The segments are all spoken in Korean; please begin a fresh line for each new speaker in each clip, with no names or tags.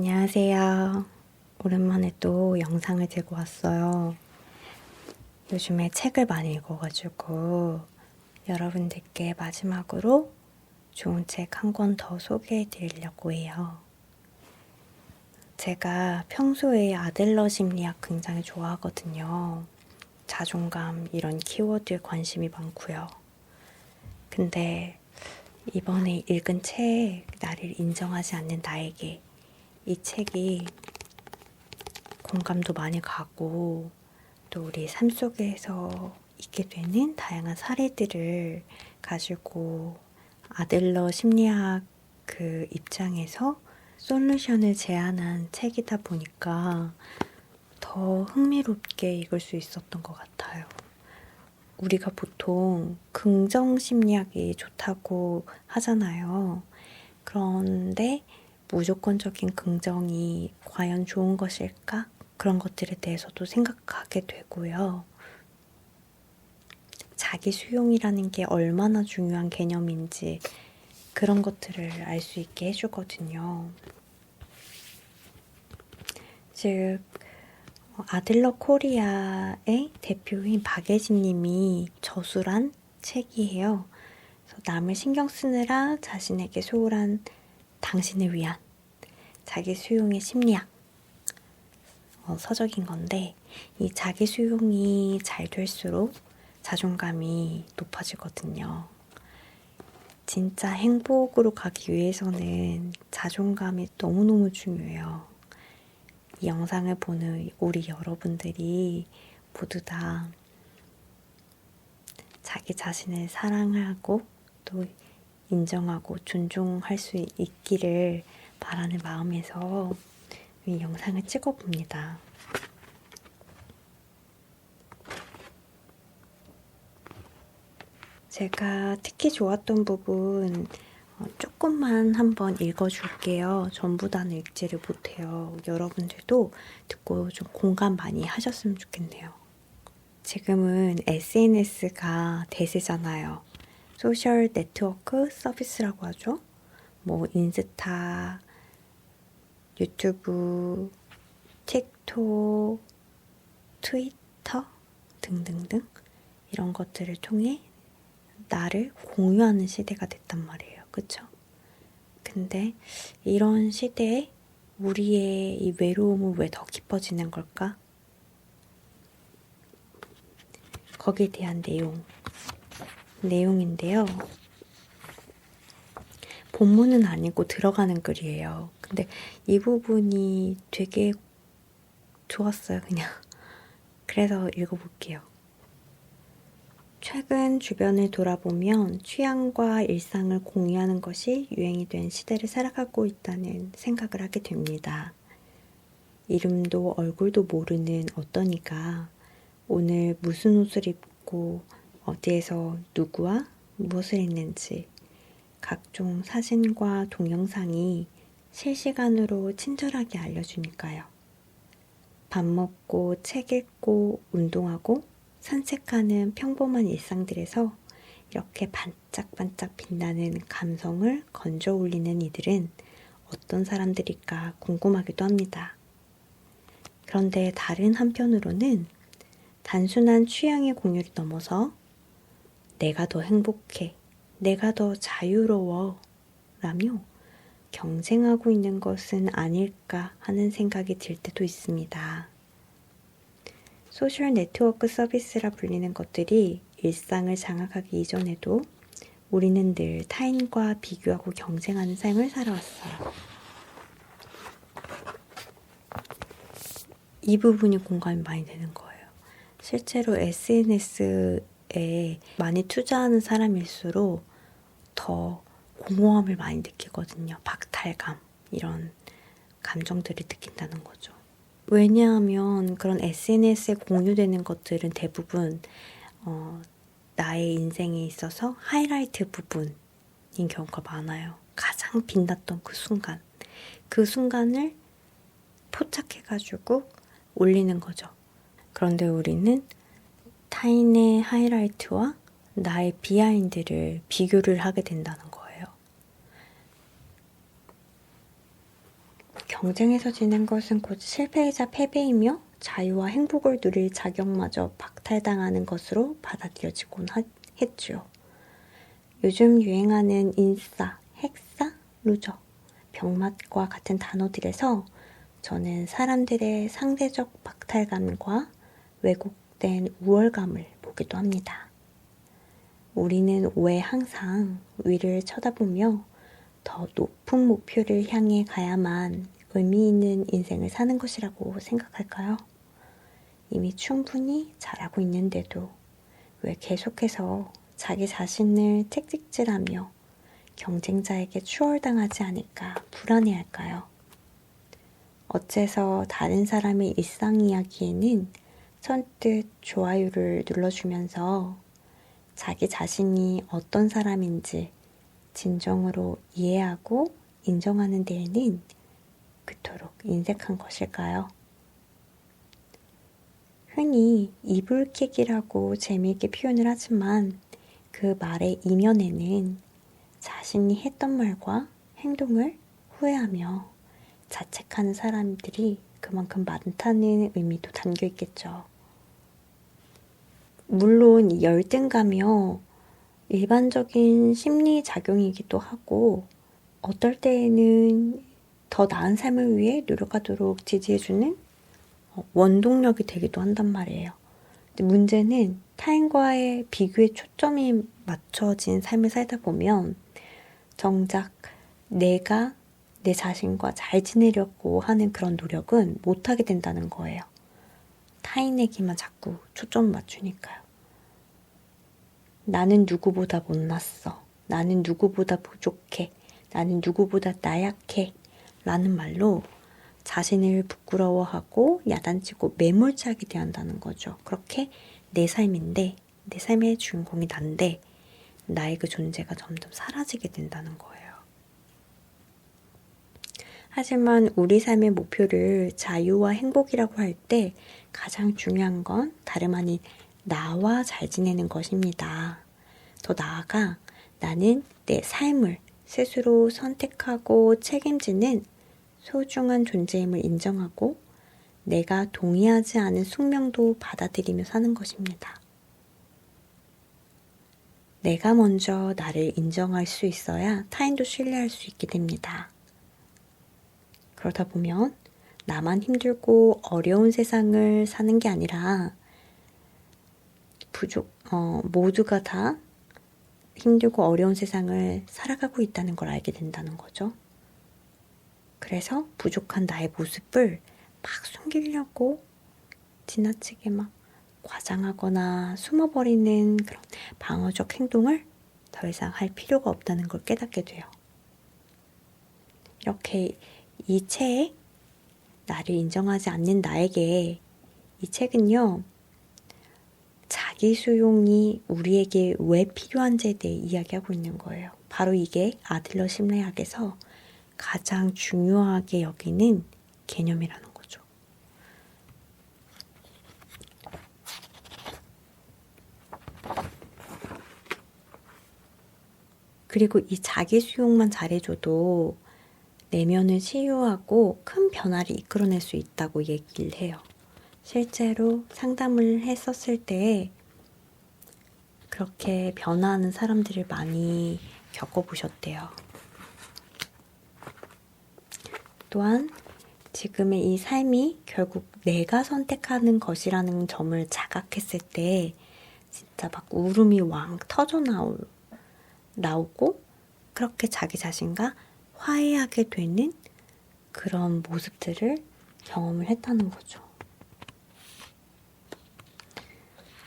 안녕하세요. 오랜만에 또 영상을 들고 왔어요. 요즘에 책을 많이 읽어가지고 여러분들께 마지막으로 좋은 책 한 권 더 소개해 드리려고 해요. 제가 평소에 아들러 심리학 굉장히 좋아하거든요. 자존감 이런 키워드에 관심이 많고요. 근데 이번에 읽은 책 나를 인정하지 않는 나에게 이 책이 공감도 많이 가고 또 우리 삶 속에서 있게 되는 다양한 사례들을 가지고 아들러 심리학 그 입장에서 솔루션을 제안한 책이다 보니까 더 흥미롭게 읽을 수 있었던 것 같아요. 우리가 보통 긍정 심리학이 좋다고 하잖아요. 그런데 무조건적인 긍정이 과연 좋은 것일까? 그런 것들에 대해서도 생각하게 되고요. 자기 수용이라는 게 얼마나 중요한 개념인지 그런 것들을 알 수 있게 해주거든요. 즉, 어, 아들러 코리아의 대표인 박예진 님이 저술한 책이에요. 남을 신경 쓰느라 자신에게 소홀한 당신을 위한 자기 수용의 심리학 어, 서적인 건데 이 자기 수용이 잘 될수록 자존감이 높아지거든요. 진짜 행복으로 가기 위해서는 자존감이 너무너무 중요해요. 이 영상을 보는 우리 여러분들이 모두 다 자기 자신을 사랑하고 또 인정하고 존중할 수 있기를 바라는 마음에서 이 영상을 찍어봅니다. 제가 특히 좋았던 부분 어, 조금만 한번 읽어줄게요. 전부 다는 읽지를 못해요. 여러분들도 듣고 좀 공감 많이 하셨으면 좋겠네요. 지금은 SNS가 대세잖아요. 소셜 네트워크 서비스라고 하죠. 뭐 인스타, 유튜브, 틱톡, 트위터 등등등 이런 것들을 통해 나를 공유하는 시대가 됐단 말이에요. 그쵸? 근데 이런 시대에 우리의 이 외로움은 왜 더 깊어지는 걸까? 거기에 대한 내용. 내용인데요. 본문은 아니고 들어가는 글이에요. 근데 이 부분이 되게 좋았어요, 그냥. 그래서 읽어볼게요. 최근 주변을 돌아보면 취향과 일상을 공유하는 것이 유행이 된 시대를 살아가고 있다는 생각을 하게 됩니다. 이름도 얼굴도 모르는 어떤 이가 오늘 무슨 옷을 입고 어디에서 누구와 무엇을 했는지 각종 사진과 동영상이 실시간으로 친절하게 알려주니까요. 밥 먹고 책 읽고 운동하고 산책하는 평범한 일상들에서 이렇게 반짝반짝 빛나는 감성을 건져 올리는 이들은 어떤 사람들일까 궁금하기도 합니다. 그런데 다른 한편으로는 단순한 취향의 공유를 넘어서 내가 더 행복해, 내가 더 자유로워 라며 경쟁하고 있는 것은 아닐까 하는 생각이 들 때도 있습니다. 소셜 네트워크 서비스라 불리는 것들이 일상을 장악하기 이전에도 우리는 늘 타인과 비교하고 경쟁하는 삶을 살아왔어요. 이 부분이 공감이 많이 되는 거예요. 실제로 SNS에 많이 투자하는 사람일수록 더 공허함을 많이 느끼거든요. 박탈감, 이런 감정들을 느낀다는 거죠. 왜냐하면 그런 SNS에 공유되는 것들은 대부분 어, 나의 인생에 있어서 하이라이트 부분인 경우가 많아요. 가장 빛났던 그 순간. 그 순간을 포착해가지고 올리는 거죠. 그런데 우리는 타인의 하이라이트와 나의 비하인드를 비교를 하게 된다는 거예요. 경쟁에서 지는 것은 곧 실패이자 패배이며 자유와 행복을 누릴 자격마저 박탈당하는 것으로 받아들여지곤 하- 했죠. 요즘 유행하는 인싸, 핵싸, 루저, 병맛과 같은 단어들에서 저는 사람들의 상대적 박탈감과 왜곡된 우월감을 보기도 합니다. 우리는 왜 항상 위를 쳐다보며 더 높은 목표를 향해 가야만 의미 있는 인생을 사는 것이라고 생각할까요? 이미 충분히 잘하고 있는데도 왜 계속해서 자기 자신을 채찍질하며 경쟁자에게 추월당하지 않을까 불안해할까요? 어째서 다른 사람의 일상 이야기에는 선뜻 좋아요를 눌러주면서 자기 자신이 어떤 사람인지 진정으로 이해하고 인정하는 데에는 그토록 인색한 것일까요? 흔히 이불킥이라고 재미있게 표현을 하지만 그 말의 이면에는 자신이 했던 말과 행동을 후회하며 자책하는 사람들이 그만큼 많다는 의미도 담겨 있겠죠. 물론 이 열등감이요. 일반적인 심리 작용이기도 하고 어떨 때에는 더 나은 삶을 위해 노력하도록 지지해주는 어, 원동력이 되기도 한단 말이에요. 문제는 타인과의 비교에 초점이 맞춰진 삶을 살다 보면 정작 내가 내 자신과 잘 지내려고 하는 그런 노력은 못하게 된다는 거예요. 타인에게만 자꾸 초점을 맞추니까요. 나는 누구보다 못났어. 나는 누구보다 부족해. 나는 누구보다 나약해. 라는 말로 자신을 부끄러워하고 야단치고 매몰차게 대한다는 거죠. 그렇게 내 삶인데, 내 삶의 주인공이 난데, 나의 그 존재가 점점 사라지게 된다는 거예요. 하지만 우리 삶의 목표를 자유와 행복이라고 할 때 가장 중요한 건 다름 아닌 나와 잘 지내는 것입니다. 더 나아가 나는 내 삶을 스스로 선택하고 책임지는 소중한 존재임을 인정하고 내가 동의하지 않은 숙명도 받아들이며 사는 것입니다. 내가 먼저 나를 인정할 수 있어야 타인도 신뢰할 수 있게 됩니다. 그러다 보면 나만 힘들고 어려운 세상을 사는 게 아니라 부족, 어, 모두가 다 힘들고 어려운 세상을 살아가고 있다는 걸 알게 된다는 거죠. 그래서 부족한 나의 모습을 막 숨기려고 지나치게 막 과장하거나 숨어버리는 그런 방어적 행동을 더 이상 할 필요가 없다는 걸 깨닫게 돼요. 이렇게 이 책, 나를 인정하지 않는 나에게 이 책은요, 자기 수용이 우리에게 왜 필요한지에 대해 이야기하고 있는 거예요. 바로 이게 아들러 심리학에서 가장 중요하게 여기는 개념이라는 거죠. 그리고 이 자기 수용만 잘해줘도 내면을 치유하고 큰 변화를 이끌어낼 수 있다고 얘기를 해요. 실제로 상담을 했었을 때 그렇게 변화하는 사람들을 많이 겪어보셨대요. 또한 지금의 이 삶이 결국 내가 선택하는 것이라는 점을 자각했을 때 진짜 막 울음이 왕 터져 나올, 나오고 그렇게 자기 자신과 화해하게 되는 그런 모습들을 경험을 했다는 거죠.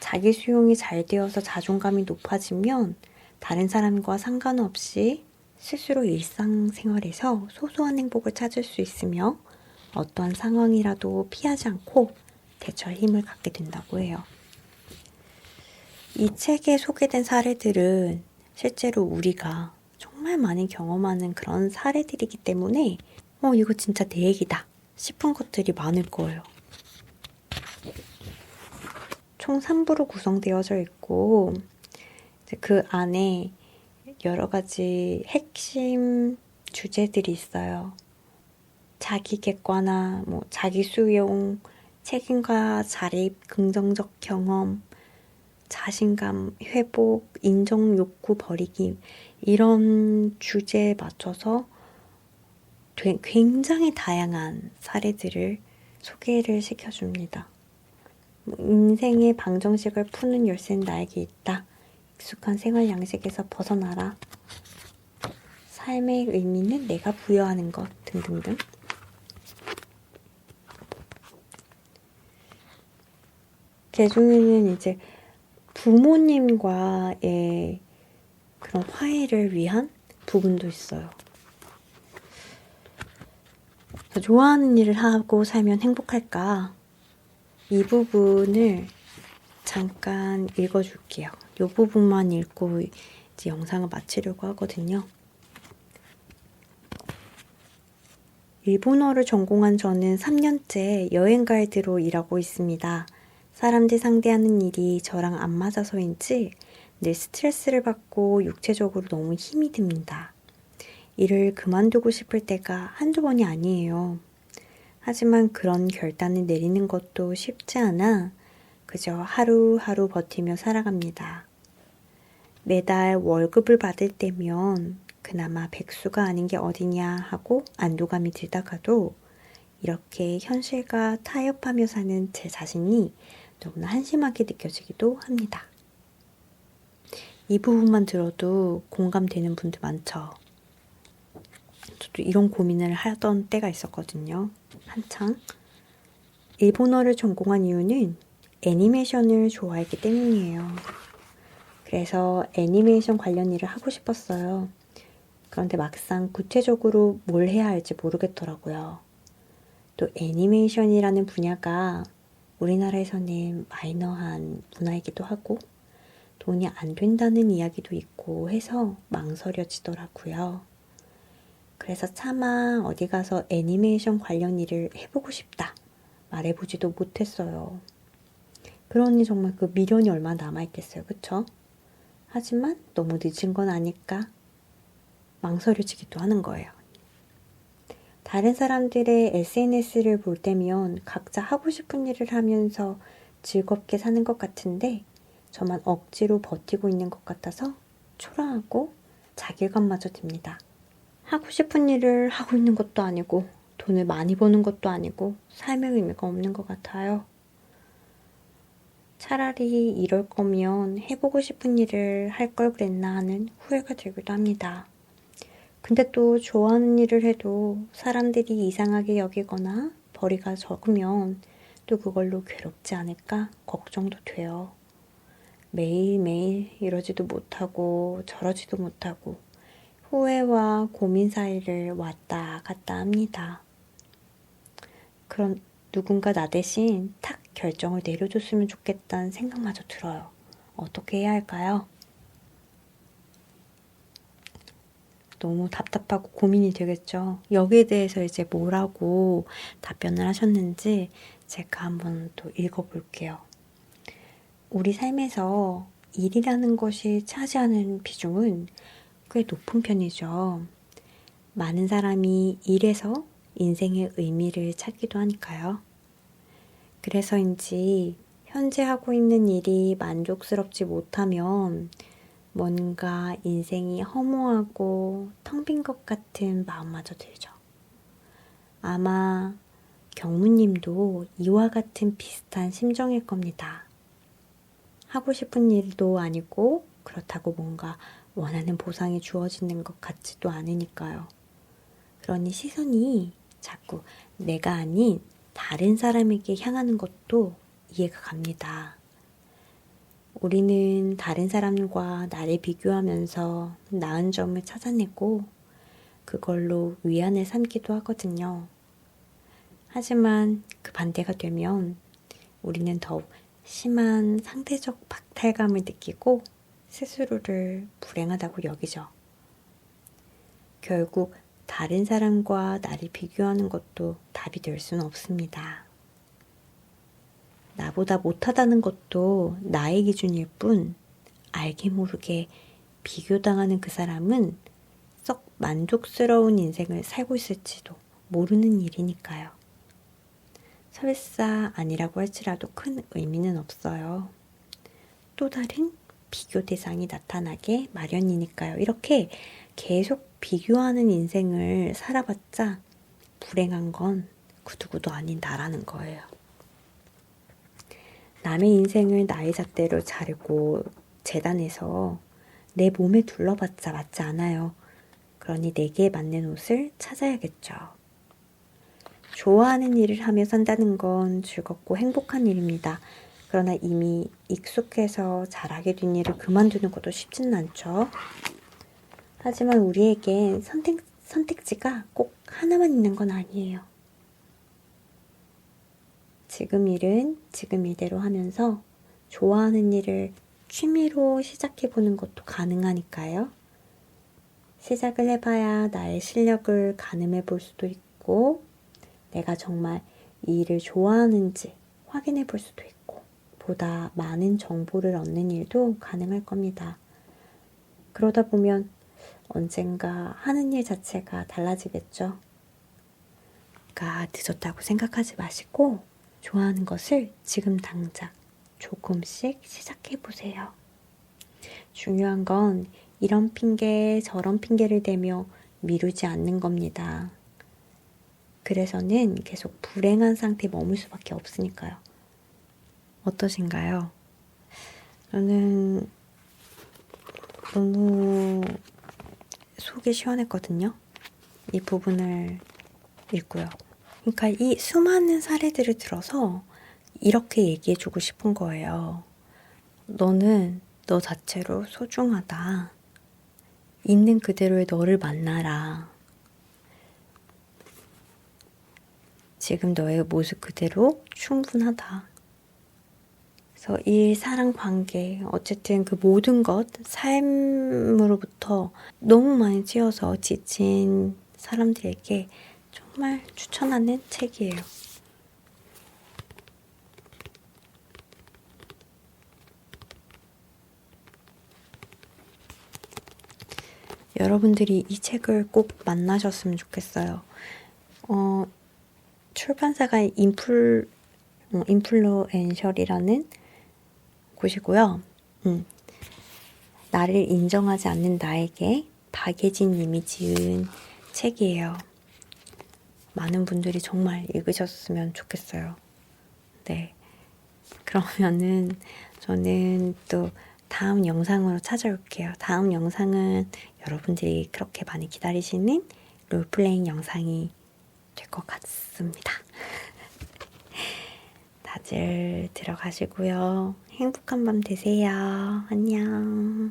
자기 수용이 잘 되어서 자존감이 높아지면 다른 사람과 상관없이 스스로 일상생활에서 소소한 행복을 찾을 수 있으며 어떠한 상황이라도 피하지 않고 대처할 힘을 갖게 된다고 해요. 이 책에 소개된 사례들은 실제로 우리가 정말 많이 경험하는 그런 사례들이기 때문에 어, 이거 진짜 내 얘기다 싶은 것들이 많을 거예요. 총 3부로 구성되어져 있고 그 안에 여러 가지 핵심 주제들이 있어요. 자기 객관화, 뭐 자기 수용, 책임과 자립, 긍정적 경험, 자신감 회복, 인정 욕구 버리기 이런 주제에 맞춰서 되- 굉장히 다양한 사례들을 소개를 시켜줍니다. 뭐 인생의 방정식을 푸는 열쇠는 나에게 있다. 익숙한 생활 양식에서 벗어나라. 삶의 의미는 내가 부여하는 것 등등등. 그 중에는 이제 부모님과의 그런 화해를 위한 부분도 있어요. 좋아하는 일을 하고 살면 행복할까? 이 부분을 잠깐 읽어줄게요. 이 부분만 읽고 이제 영상을 마치려고 하거든요. 일본어를 전공한 저는 3년째 여행 가이드로 일하고 있습니다. 사람들 상대하는 일이 저랑 안 맞아서인지 늘 스트레스를 받고 육체적으로 너무 힘이 듭니다. 일을 그만두고 싶을 때가 한두 번이 아니에요. 하지만 그런 결단을 내리는 것도 쉽지 않아 그저 하루하루 버티며 살아갑니다. 매달 월급을 받을 때면 그나마 백수가 아닌 게 어디냐 하고 안도감이 들다가도 이렇게 현실과 타협하며 사는 제 자신이 너무나 한심하게 느껴지기도 합니다. 이 부분만 들어도 공감되는 분들 많죠. 저도 이런 고민을 하던 때가 있었거든요. 한창. 일본어를 전공한 이유는 애니메이션을 좋아했기 때문이에요. 그래서 애니메이션 관련 일을 하고 싶었어요. 그런데 막상 구체적으로 뭘 해야 할지 모르겠더라고요. 또 애니메이션이라는 분야가 우리나라에서는 마이너한 문화이기도 하고 돈이 안 된다는 이야기도 있고 해서 망설여지더라고요. 그래서 차마 어디 가서 애니메이션 관련 일을 해보고 싶다 말해보지도 못했어요. 그러니 정말 그 미련이 얼마나 남아있겠어요. 그쵸? 하지만 너무 늦은 건 아닐까 망설여지기도 하는 거예요. 다른 사람들의 SNS를 볼 때면 각자 하고 싶은 일을 하면서 즐겁게 사는 것 같은데 저만 억지로 버티고 있는 것 같아서 초라하고 자괴감마저 듭니다. 하고 싶은 일을 하고 있는 것도 아니고 돈을 많이 버는 것도 아니고 삶의 의미가 없는 것 같아요. 차라리 이럴 거면 해보고 싶은 일을 할 걸 그랬나 하는 후회가 들기도 합니다. 근데 또 좋아하는 일을 해도 사람들이 이상하게 여기거나 벌이가 적으면 또 그걸로 괴롭지 않을까 걱정도 돼요. 매일매일 이러지도 못하고 저러지도 못하고 후회와 고민 사이를 왔다 갔다 합니다. 그럼 누군가 나 대신 탁 결정을 내려줬으면 좋겠다는 생각마저 들어요. 어떻게 해야 할까요? 너무 답답하고 고민이 되겠죠. 여기에 대해서 이제 뭐라고 답변을 하셨는지 제가 한번 또 읽어볼게요. 우리 삶에서 일이라는 것이 차지하는 비중은 꽤 높은 편이죠. 많은 사람이 일에서 인생의 의미를 찾기도 하니까요. 그래서인지 현재 하고 있는 일이 만족스럽지 못하면 뭔가 인생이 허무하고 텅 빈 것 같은 마음마저 들죠. 아마 경무님도 이와 같은 비슷한 심정일 겁니다. 하고 싶은 일도 아니고 그렇다고 뭔가 원하는 보상이 주어지는 것 같지도 않으니까요. 그러니 시선이 자꾸 내가 아닌 다른 사람에게 향하는 것도 이해가 갑니다. 우리는 다른 사람과 나를 비교하면서 나은 점을 찾아내고 그걸로 위안을 삼기도 하거든요. 하지만 그 반대가 되면 우리는 더욱 심한 상대적 박탈감을 느끼고 스스로를 불행하다고 여기죠. 결국 다른 사람과 나를 비교하는 것도 답이 될 수는 없습니다. 나보다 못하다는 것도 나의 기준일 뿐 알게 모르게 비교당하는 그 사람은 썩 만족스러운 인생을 살고 있을지도 모르는 일이니까요. 설사 아니라고 할지라도 큰 의미는 없어요. 또 다른 비교 대상이 나타나게 마련이니까요. 이렇게 계속 비교하는 인생을 살아봤자 불행한 건 구두구도 아닌 나라는 거예요. 남의 인생을 나의 잣대로 자르고 재단해서 내 몸에 둘러봤자 맞지 않아요. 그러니 내게 맞는 옷을 찾아야겠죠. 좋아하는 일을 하며 산다는 건 즐겁고 행복한 일입니다. 그러나 이미 익숙해서 잘하게 된 일을 그만두는 것도 쉽지는 않죠. 하지만 우리에겐 선택, 선택지가 꼭 하나만 있는 건 아니에요. 지금 일은 지금 일대로 하면서 좋아하는 일을 취미로 시작해보는 것도 가능하니까요. 시작을 해봐야 나의 실력을 가늠해 볼 수도 있고, 내가 정말 이 일을 좋아하는지 확인해 볼 수도 있고, 보다 많은 정보를 얻는 일도 가능할 겁니다. 그러다 보면 언젠가 하는 일 자체가 달라지겠죠. 그러니까 늦었다고 생각하지 마시고, 좋아하는 것을 지금 당장 조금씩 시작해 보세요. 중요한 건 이런 핑계 저런 핑계를 대며 미루지 않는 겁니다. 그래서는 계속 불행한 상태에 머물 수밖에 없으니까요. 어떠신가요? 저는 너무 속이 시원했거든요. 이 부분을 읽고요. 그러니까 이 수많은 사례들을 들어서 이렇게 얘기해주고 싶은 거예요. 너는 너 자체로 소중하다. 있는 그대로의 너를 만나라. 지금 너의 모습 그대로 충분하다. 그래서 일, 사랑, 관계, 어쨌든 그 모든 것, 삶으로부터 너무 많이 찌어서 지친 사람들에게 정말 추천하는 책이에요. 여러분들이 이 책을 꼭 만나셨으면 좋겠어요. 어, 출판사가 인플, 어, 인플루엔셜이라는 곳이고요. 음, 나를 인정하지 않는 나에게 박예진 님이 지은 책이에요. 많은 분들이 정말 읽으셨으면 좋겠어요. 네. 그러면은 저는 또 다음 영상으로 찾아올게요. 다음 영상은 여러분들이 그렇게 많이 기다리시는 롤플레잉 영상이 될 것 같습니다. 다들 들어가시고요. 행복한 밤 되세요. 안녕.